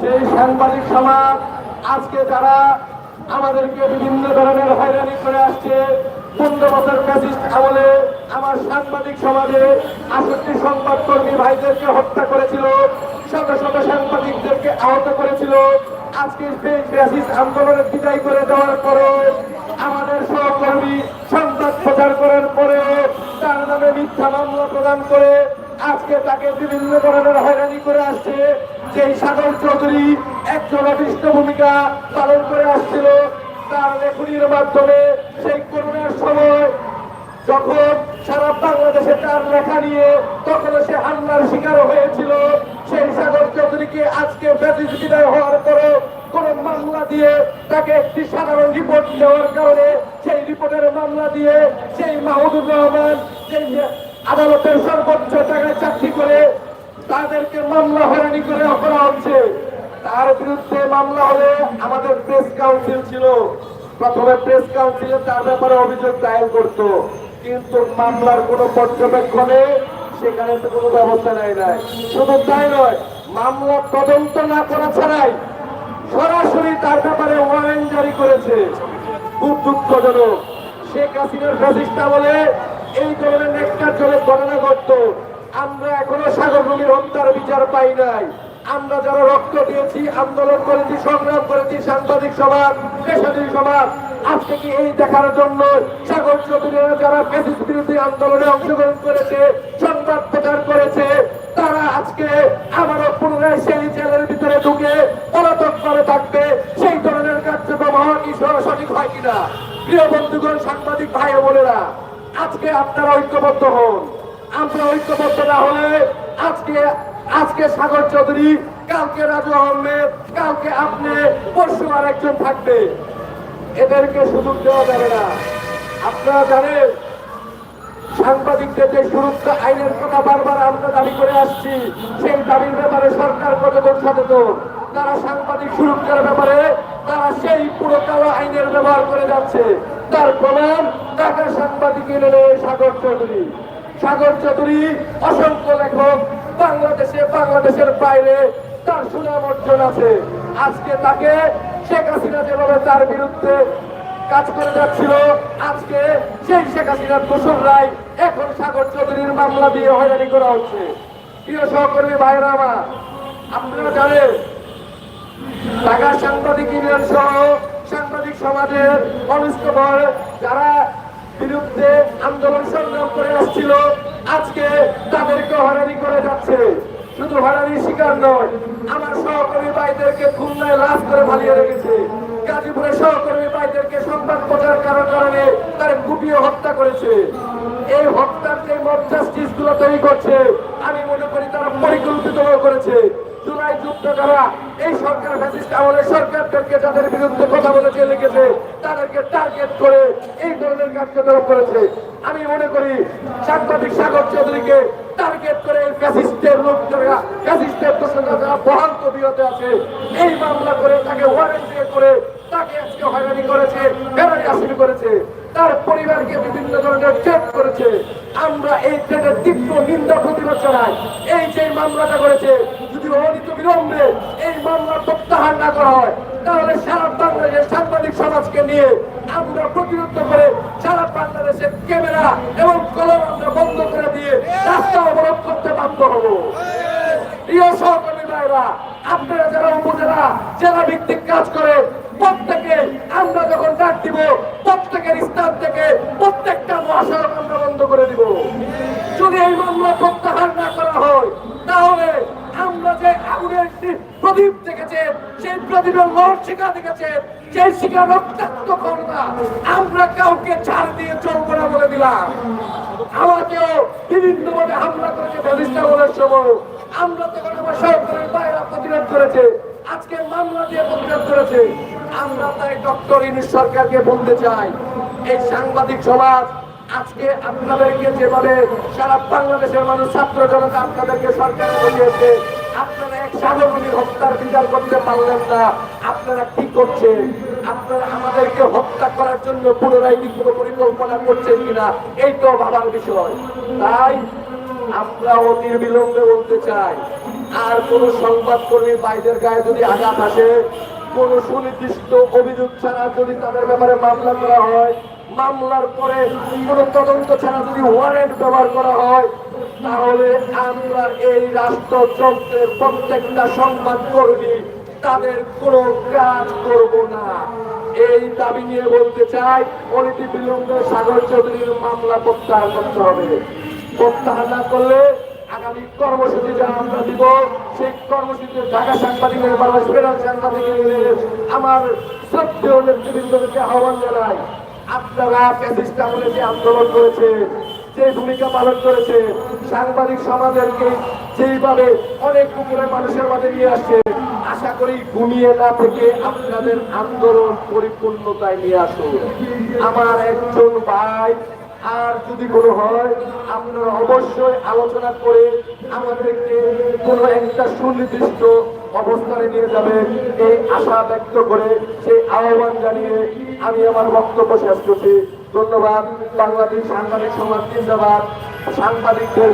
সেই সাংবাদিক সমাজ, আজকে যারা আমাদেরকে বিভিন্ন ধরনের হয়রানি করে আসছে, পনেরো বছর ফ্যাসিস্ট আমলে আমার সাংবাদিক সমাজে আষট্টি সংবাদকর্মী ভাইদেরকে হত্যা করেছিল, শত শত সাংবাদিকদেরকে আহত করেছিল। আজকে সেই ফ্যাসিস্ট আন্দোলনের বিদায় করে দেওয়ার পরে আমাদের সহকর্মী সংবাদ প্রচার করার পরে তার নামে মিথ্যা মামলা প্রদান করে আজকে তাকে বিভিন্ন ধরনের হয়রানি করে আসছে। সেই সাগর চৌধুরী একজন অভিষ্ট ভূমিকা পালন করে আসছিল। তার লেখনির মাধ্যমে সেই করোনার সময় যখন সারা বাংলাদেশে তার লেখা নিয়ে তখন সে হামলার শিকার হয়েছিল, সেই সাগর চৌধুরীকে আজকে ব্যাটিস বিদায় হওয়ার পরে কোন মামলা দিয়ে তাকে একটি সাধারণ রিপোর্ট দেওয়ার কারণে সেই রিপোর্টের মামলা দিয়ে সেই মাহমুদুর রহমান, সেই আদালতের সর্বোচ্চ টাকায় চাকরি করে তাদেরকে মামলা হয়রানি করে করা হচ্ছে। তার বিরুদ্ধে মামলা হলে আমাদের প্রেস কাউন্সিল ছিল। প্রথমে প্রেস কাউন্সিলে তার ব্যাপারে অভিযোগ দায়ের করত। কিন্তু মামলার কোনো পর্যবেক্ষণে সেখানে তো কোনো ব্যবস্থা নেয় নাই। শুধু তাই নয়, মামলা তদন্ত না করা ছাড়াই সরাসরি তার ব্যাপারে ওয়ারেন্ট জারি করেছে। খুব দুঃখজনক। শেখ হাসিনার প্রতিষ্ঠা বলে, এই ধরনের নেকটার চলে ঘটনা ঘটতো। আমরা এখনও সাগর নদীর হত্যার বিচার পাই নাই। আমরা যারা রক্ত দিয়েছি, আন্দোলন করেছি, সংগ্রাম করেছি, সাংবাদিক সমাজ পেশাজীবী সমাজ, আজকে কি এই দেখার জন্য সাগর চৌধুরীরা যারা ফেসিস বিরোধী আন্দোলনে অংশগ্রহণ করেছে, সংবাদ প্রচার করেছে, তারা আজকে আবারও পুনরায় সেই জেলের ভিতরে ঢুকে পলাতক করে থাকবে। সেই ধরনের কার্যক্রম হওয়া কি সঠিক হয় কিনা? প্রিয় বন্ধুগণ, সাংবাদিক ভাই বোনেরা, আজকে আপনারা ঐক্যবদ্ধ হন। আমরা ঐক্যবদ্ধ না হলে আজকে আজকে সাগর চৌধুরী, কালকে রাজু আহমেদ, কালকে আপনি, পরশু আর একজন থাকবে। এদেরকে সুযোগ দেওয়া যাবে না। আপনারা জানেন, সাংবাদিকদের যে সুরক্ষা আইনের কথা বারবার আমরা দাবি করে আসছি, সেই দাবির ব্যাপারে সরকার কতক্ষণ সচেতন? তারা সাংবাদিক সুরক্ষার ব্যাপারে, তারা সেই পুরো কালো আইনের ব্যবহার করে যাচ্ছে। তার প্রমাণ ঢাকা সাংবাদিক ইউনিয়নের সাগর চৌধুরী। সাগর চৌধুরী, অসংখ্য লেখক, বাংলাদেশে, বাংলাদেশের বাইরে, তার সুনাম অর্জন আছে। আজকে তাকে শেখ হাসিনা যেভাবে তার বিরুদ্ধে কাজ করে যাচ্ছিল, আজকে সেই শেখ হাসিনার দোসর রায় এখন সাগর চৌধুরীর মামলা দিয়ে হয়রানি করা হচ্ছে। প্রিয় সহকর্মী ভাইরা আমার, আপনারা জানেন ঢাকা সাংবাদিক ইউনিয়ন সহ সাংবাদিক সমাজের অনিষ্টবর যারা বিরুদ্ধে আন্দোলন সংগ্রাম করে আসছিল, আজকে তাদেরকে হয়রানি করে যাচ্ছে। শুধু হয়রানির শিকার নয়, আমার সহকর্মী ভাইদেরকে খুলনায় লাশ করে পালিয়ে রেখেছে। গাজীপুরের সহকর্মী ভাইদেরকে সংবাদ প্রচার করার কারণে তার কুপিয়ে হত্যা করেছে। এই হত্যার যে মবগুলো তৈরি করছে, আমি মনে করি তারা পরিকল্পিত করেছে। জুলাই যুদ্ধ করা এই সরকার ফ্যাসিস্ট আমলের সরকারদেরকে যাদের বিরুদ্ধে কথা বলে জেলে গেছে, তাদেরকে টার্গেট করে এই ধরনের কার্যকলাপ করেছে। আমি মনে করি সাংবাদিক সাগর চৌধুরীকে টার্গেট করে এই ফ্যাসিস্টের ফ্যাসিস্টের যারা বহাল কবিরতে আছে। এই মামলা করে, তাকে ওয়ারেন্ট দিয়ে করে, তাকে আজকে হয়রানি করেছে, ফেরারি আসিল করেছে। তার পরিবারকে বিভিন্ন ধরনের চেক করেছে। আমরা এই ট্রেনের তীব্র নিন্দা প্রতিবাদ এই যে মামলাটা করেছে, যদি অনিত বিলম্বে মামলা প্রত্যাহার না করা হয়, তাহলে সারা বাংলাদেশের সাংবাদিক সমাজকে নিয়ে আমরা প্রতিরোধ করে সারা বাংলাদেশের ক্যামেরা এবং কলম আমরা বন্ধ করে দিয়ে রাস্তা অবরোধ করতে বাধ্য হব। প্রিয় সহকর্মী ভাইরা আপনারা যারা উপজেলা জেলা ভিত্তিক কাজ করে প্রত্যেকে আমরা যখন ডাক দিব প্রত্যেকের স্থান থেকে প্রত্যেকটা মহাসড়ক আমরা বন্ধ করে দিব যদি এই মামলা প্রত্যাহার না করা হয় তাহলে আমরা যে আগুনের একটি প্রদীপ দেখেছে, সেই লড় শিখা দেখেছে, সেই শিখা রক্তাক্ত করোনা আমরা কাউকে ছাড় দিয়ে চলবো না বলে দিলাম। আমাকেও বিভিন্ন ভাবে হামলা করেছে প্রতিষ্ঠা বলার সময়। আমরা তখন আমার সরকারের বাইরে প্রতিরোধ করেছে, আজকে মামলা দিয়ে প্রতিরোধ করেছে। আমরা তাই ডক্টর ইনুস সরকারকে বলতে চাই, এই সাংবাদিক সমাজ, আজকে আপনাদেরকে যেভাবে সারা বাংলাদেশের মানুষ ছাত্র জনতা আপনাদেরকে সরকার বলিয়েছে আপনারা এক সাগরমণি হত্যার বিচার করতে পারলেন আপনারা কি করছেন? আপনারা আমাদেরকে হত্যা করার জন্য পুনরায় কোনো পরিকল্পনা করছেন কিনা? এইটাও ভাবার বিষয়। তাই আমরা অতি বিলম্বে বলতে চাই, আর কোন সংবাদকর্মী বাইরের গায়ে যদি আঘাত আসে, কোন সুনির্দিষ্ট অভিযোগ ছাড়া যদি তাদের ব্যাপারে মামলা করা হয় মামলার পরে কোন তদন্ত ছাড়া যদি ওয়ারেন্ট ব্যবহার করা হয়, তাহলে আমরা এই রাষ্ট্রযন্ত্রের প্রত্যেকটা সংবাদকর্মী তাদের কোনো কাজ করব না। এই দাবি নিয়ে বলতে চাই অনীতি বিলম্বে সাগর চৌধুরীর মামলা প্রত্যাহার করতে হবে। প্রত্যাহার না করলে আগামী কর্মসূচি যা আমরা দিব, সেই কর্মসূচিতে ঢাকা সাংবাদিকের বাংলাদেশ ফেরাল সাংবাদিকের আমার শ্রদ্ধেয় নেতৃবৃন্দকে আহ্বান জানাই। আপনারা ফ্যাসিস্ট যে আন্দোলন করেছে, যে ভূমিকা পালন করেছে, সাংবাদিক সমাজেরকে যেইভাবে অনেক পুকুরে মানুষের মাঝে নিয়ে আসছে, আশা করি ঘুমিয়ে না থেকে আপনাদের আন্দোলন পরিপূর্ণতায় নিয়ে আসুন। আমার একজন ভাই, আর যদি কোনো হয়, আপনারা অবশ্যই আলোচনা করে আমাদেরকে কোনো একটা সুনির্দিষ্ট অবস্থানে নিয়ে যাবেন। এই আশা ব্যক্ত করে সেই আহ্বান জানিয়ে আমি আমার বক্তব্য শেষ করছি। ধন্যবাদ। বাংলাদেশ সাংবাদিক সমাজ জিন্দাবাদ। সাংবাদিকদের